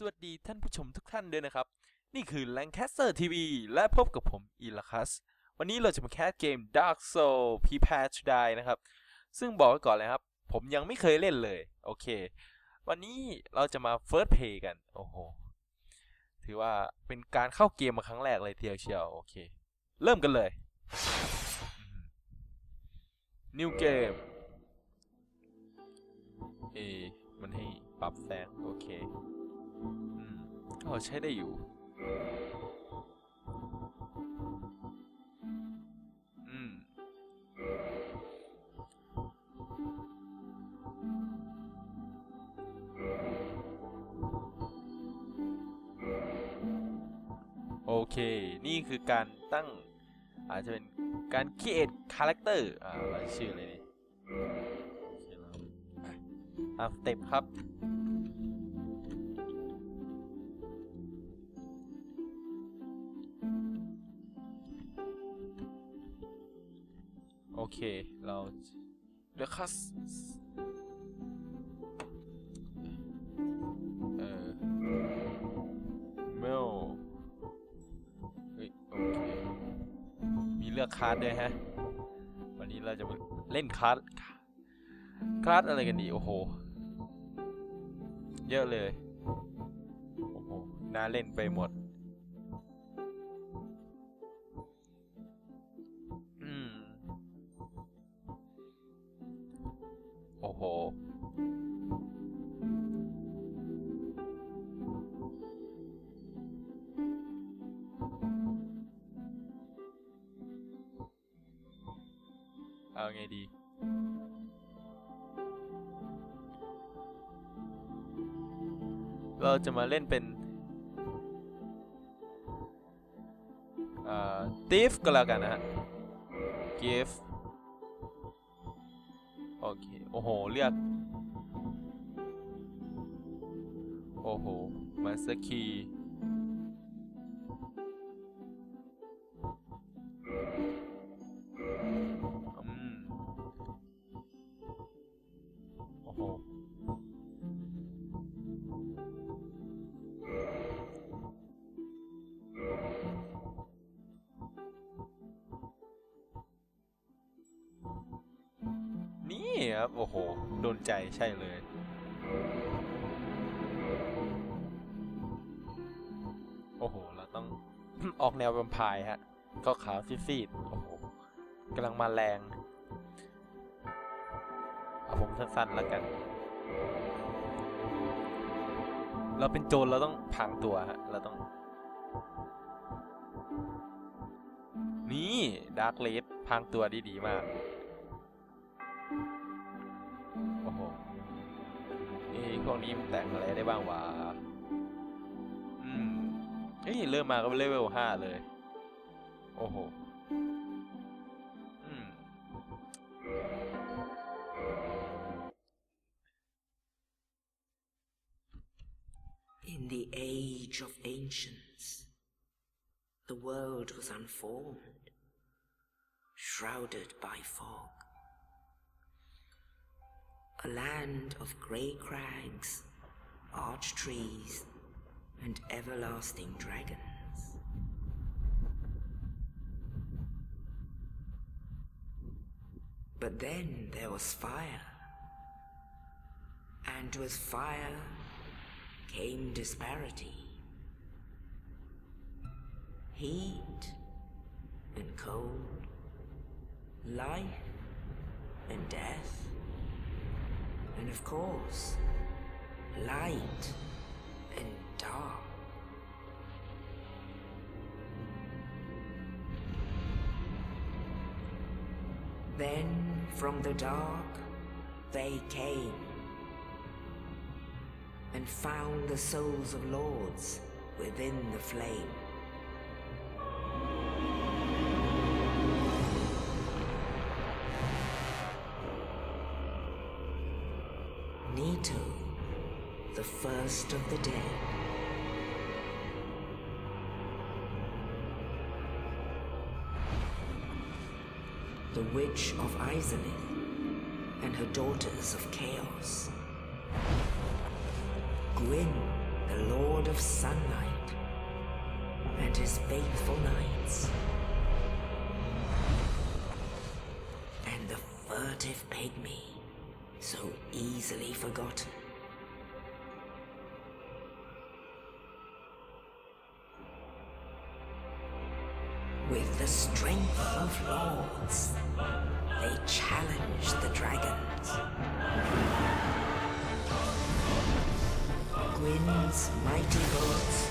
สวัสดีท่านผู้ชมทุกท่านด้วยนะครับ นี่คือ Lancaster TV และพบกับผมอีลคัส วันนี้เราจะมาแคสเกม Dark Soul Prepare to Die นะครับ ซึ่งบอกไว้ก่อนเลยครับ ผมยังไม่เคยเล่นเลย โอเค วันนี้เราจะมา First Play กัน โอ้โห ถือว่าเป็นการเข้าเกมมาครั้งแรกเลยเดียวเชียว โอเค เริ่มกันเลย New Game เอ มันให้ปรับแสง โอเค มก็ใช้ได้อยู่ อืม โอเค นี่คือการตั้ง อาจจะเป็นการ create character อ่าเราชื่ออะไรนี่ตามสเต็ปครับ เคเราเลือกคัสเออเมลเฮ้ยโอเคมีเลือกคาร์ดด้วยฮะ วันนี้เราจะมาเล่นคาร์ดคาร์ดอะไรกันดี โอ้โห เยอะเลย โอ้โห น่าเล่นไปหมด โอ้โห เอาไงดี เราจะมาเล่นเป็นอ่า thief ก็แล้วกันนะฮะ give โอ้โห เรียก โอ้โห มาสคี ใจใช่เลย โอ้โห เราต้องออกแนวแวมไพร์ฮะก็ขาวซีดๆโอ้โหกำลังมาแรง เอาผมสั้นๆแล้วกัน เราเป็นโจรเราต้องพรางตัวฮะ เราต้อง นี่ดาร์กเลดพรางตัวดีๆมาก พวกนี้มันแต่งอะไรได้บ้างวะอืมเฮ้ยเริ่มมาก็เลเวลห้าเลย โอ้โหอืม In the age of ancients, the world was unformed, shrouded by fog. Land of grey crags, arch trees, and everlasting dragons. But then there was fire, and with fire came disparity. Heat and cold, life and death, and of course, light and dark. Then from the dark they came and found the souls of lords within the flame. The first of the dead. The Witch of Izalith and her daughters of chaos. Gwyn, the Lord of Sunlight and his faithful knights, and the furtive pygmy, so easily forgotten. With the strength of lords, they challenge the dragons. Gwyn's mighty bolts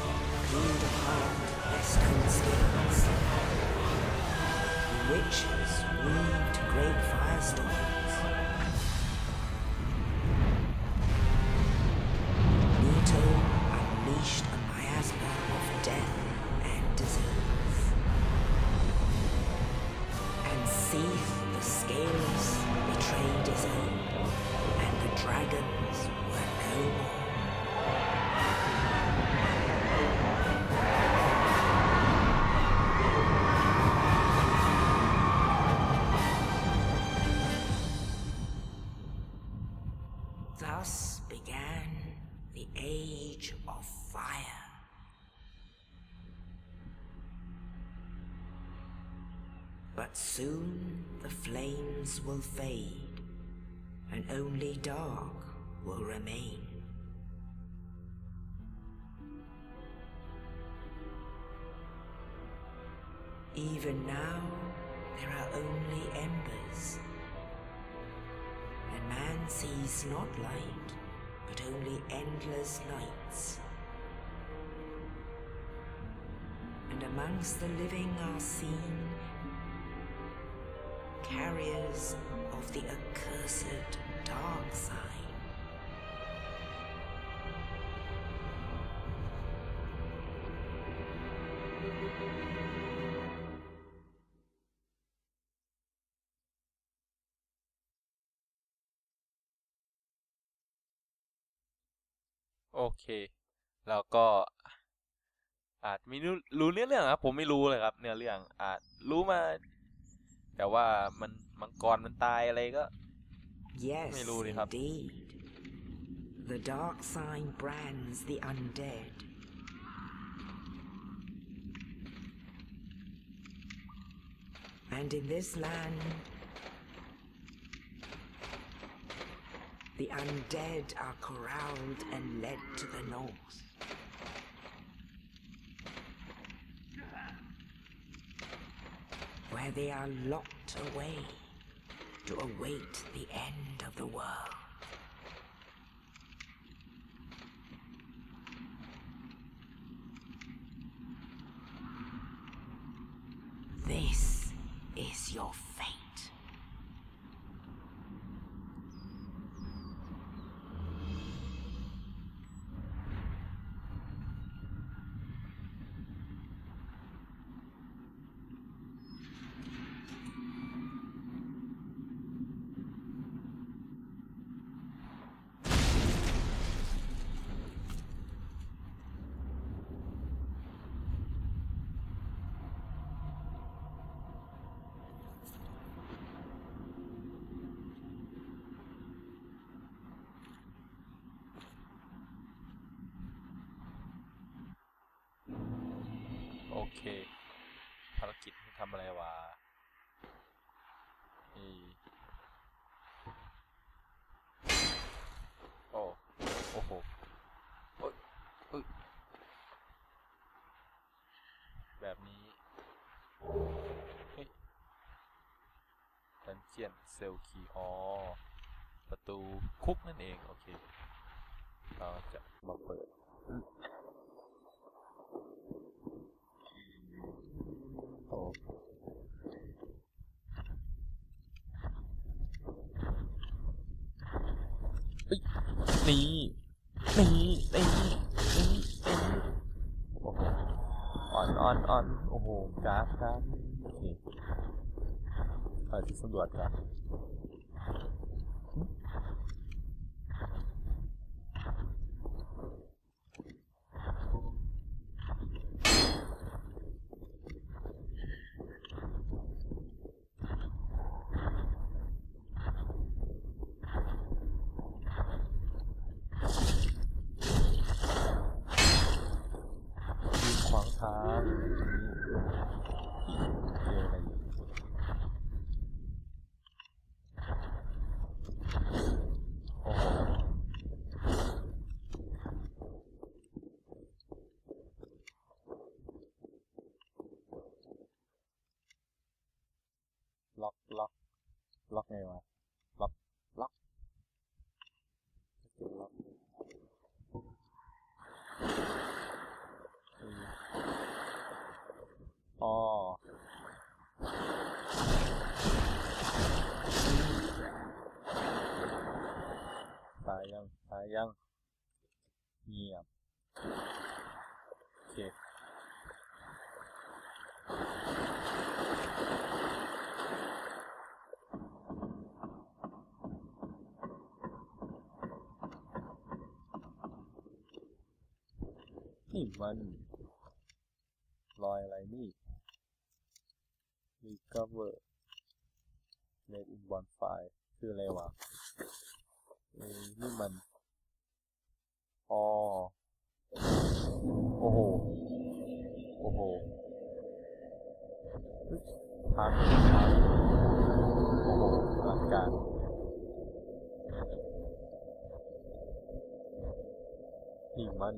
peeled apart their stone skins. The witches weaved great firestorms. Thus began the Age of Fire. But soon the flames will fade, and only dark will remain. Even now, there are only embers, and man sees not light, but only endless nights. And amongst the living are seen carriers of the accursed dark side. โอเค แล้วก็ อาจไม่รู้รู้เนื้อเรื่องครับผมไม่รู้เลยครับ เนื้อเรื่อง อาจรู้มา แต่ว่ามันมังกรมันตายอะไรก็ Yes, May Lord, it hap- indeed. The dark sign brands the undead. And in this land, the undead are corralled and led to the north. Where they are locked away to await the end of the world. ำอะไรวะนี่โอ้โอ้โหโอ้ยอ้ยแบบนี้เฮ้ยดันเจียนเซลคีอ๋อประตูคุกนั่นเอง โอเค เราจะมาเปิด เฮ้ยนี่ นี่ นี่ นี่ นี่โอ้โหอ่อนอ่อนอ่อนโอ้โหกราฟกราฟโอเคเปิดที่สำรวจครับ Saat lọc lọc lọc này mà. ยังตายัง เงียบโอเคนี่มันรอยอะไรนี่ recover made in one file คืออะไรวะ เอ้นี่มันอ๋อโอ้โห โอ้โหพักพักโอ้โหอลังการนี่มัน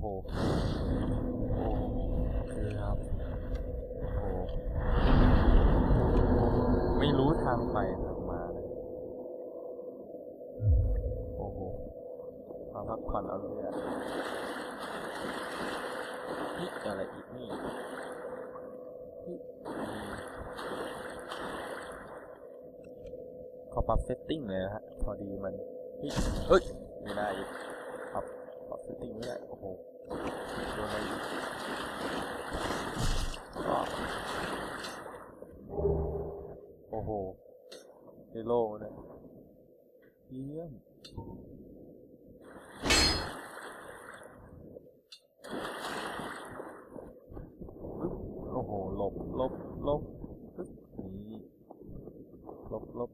โอ้โหโอ้เกือบโอ้โหไม่รู้ทางไปทางมาเลยโอ้โหมาพักผ่อนเอาเลยอะนี่อะไรอีกนี่นี่ขอปรับเซตติ้งเลยนะฮะ พอดีมันนี่เอ้ย ไม่ได้อีก ปรับปรับเซตติ้งไม่ได้โอ้โหโดนไรอีกโอ้โหในโลกเนี่ยเยี่ยมโอ้โห ลบ ลบ ลบ นี่ ลบ ลบ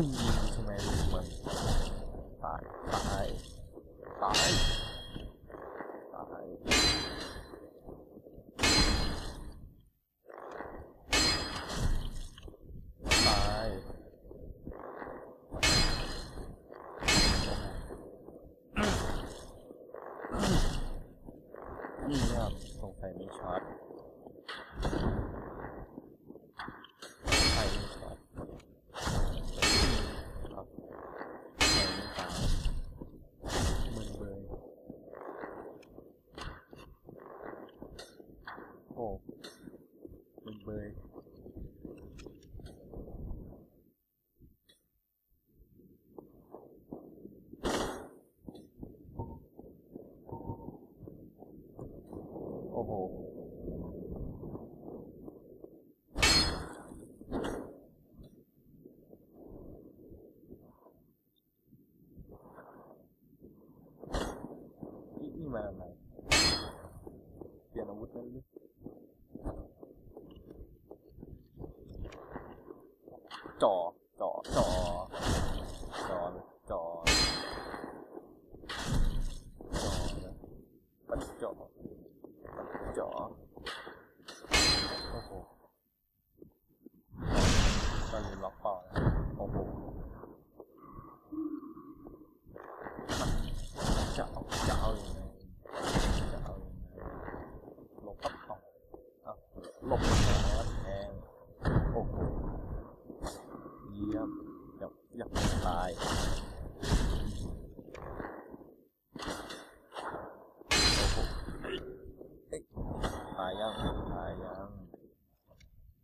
mình mẹ mình tại tại. Tại. Tại tại, không phải mình chọn 找找找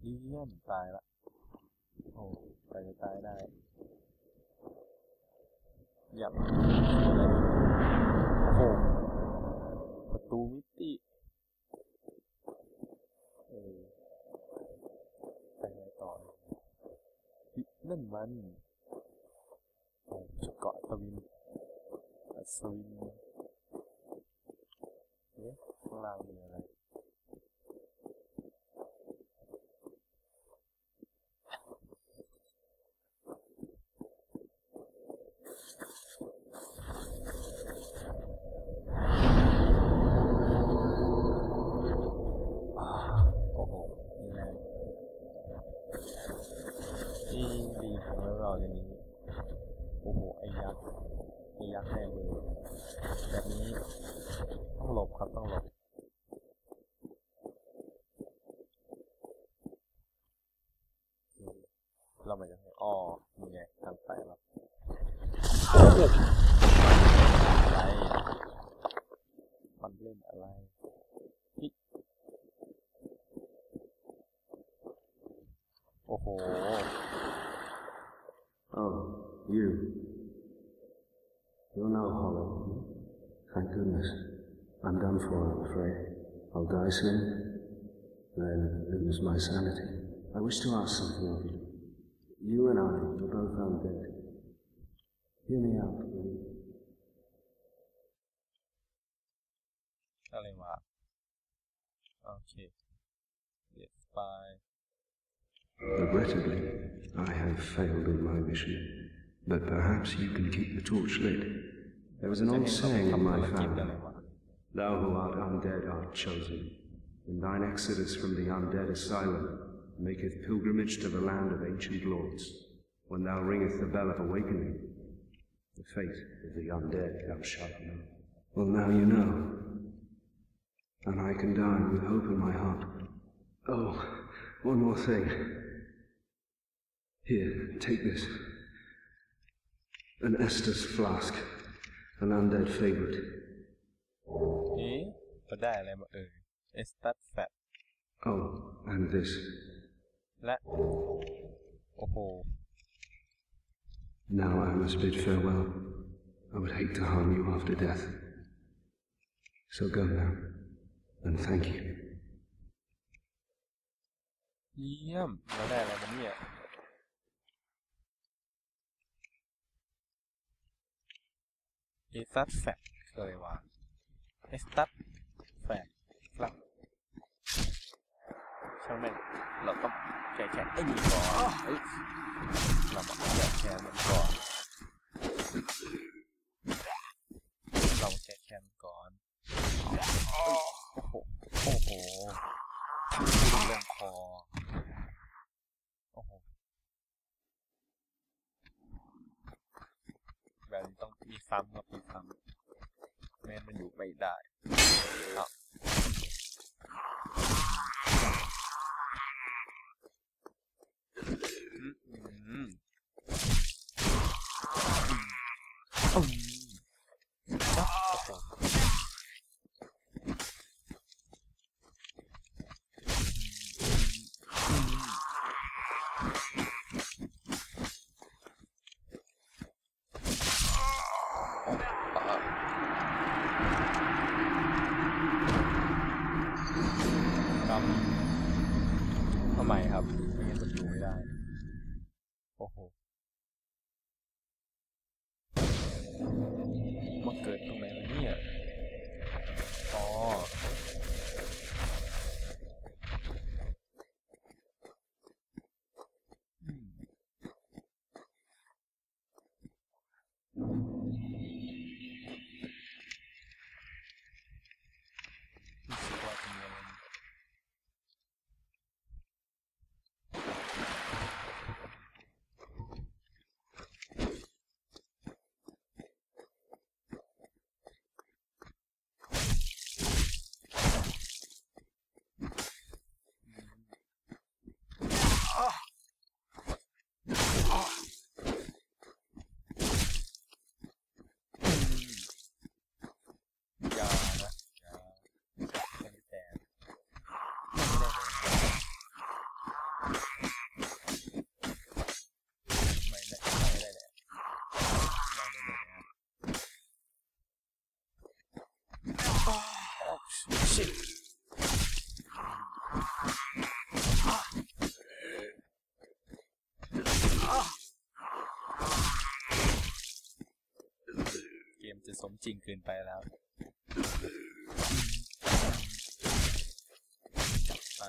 เยี่ยมตายละ โอ้ไปจะตายได้อย่าอะไรโอ้โหประตูมิติเออไปไงต่ออินั่นมันโอ้ชุดเกาะอัศวินอัศวินเอ๊ะข้างล่างมีอะไรอ่าโอ้โหนี่ไง นี่ ดีของเราในนี้โอ้โห ไอ้ยักษ์ไอ้ยักษ์แน่เลยแบบนี้ต้องหลบครับต้องหลบเรามาจากอ๋อนี่ไงทางไปแล้วอะไรมันเล่นอะไรโอ้โห Oh, you. You're now hollow. Thank goodness. I'm done for, I'm afraid. I'll die soon, then lose my sanity. I wish to ask something of you. You and I are both undead. Hear me out, will you? Tell him what. Okay. Yes, bye. Regrettably, I have failed in my mission, but perhaps you can keep the torch lit. There was an old saying in my family Thou who art undead art chosen, and thine exodus from the undead asylum maketh pilgrimage to the land of ancient lords, when thou ringest the bell of awakening. The fate of the undead thou shalt know. Well, now you know, and I can die with hope in my heart. Oh, one more thing. Here, take this. An Estes flask, an undead favorite. เอ๊ะเราได้อะไรมาเอ่ยเอสตัดแฟต Oh, and this. และ โอ้โห Now I must bid farewell. I would hate to harm you after death. So go now, and thank you. เยี่ยมเราได้อะไรมาเนี่ย อีสตัดแฟกคืออะไรวะอีสตัดแฟตฟลักช่างแม่งเราต้องแก้แค้นไอ้นี่ก่อนเราต้องแก้แค้นมันก่อน you มจะสมจริงเกินไปแล้ว ไป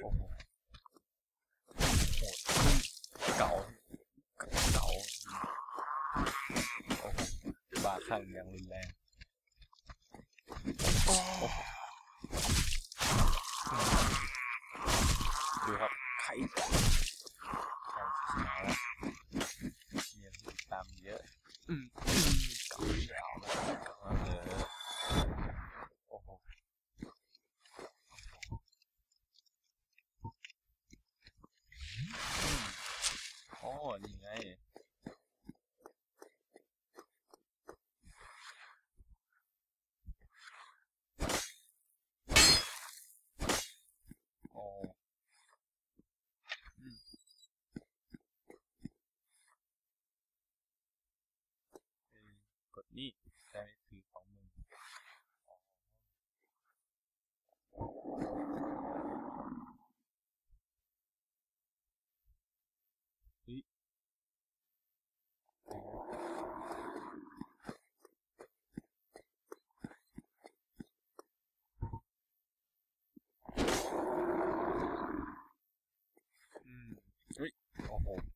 โอ้โหโหดเก่าเก่าโอ้โหบ้าคลั่งอย่างรุนแรง home.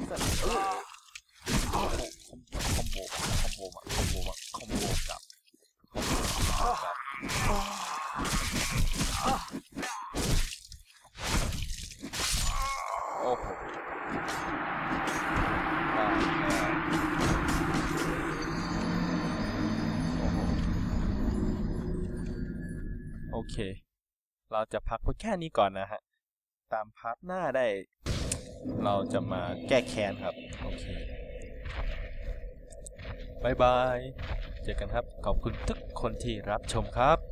กินซะคอมโบคอมโบคอมโบมาคอมโบมาคอมโบกับคอมโบกับโอ้โหโอ้โหโอเค เราจะพักไว้แค่นี้ก่อนนะฮะ ตามพาร์ทหน้าได้ เราจะมาแก้แค้นครับ โอเคบายบาย เจอกันครับ ขอบคุณทุกคนที่รับชมครับ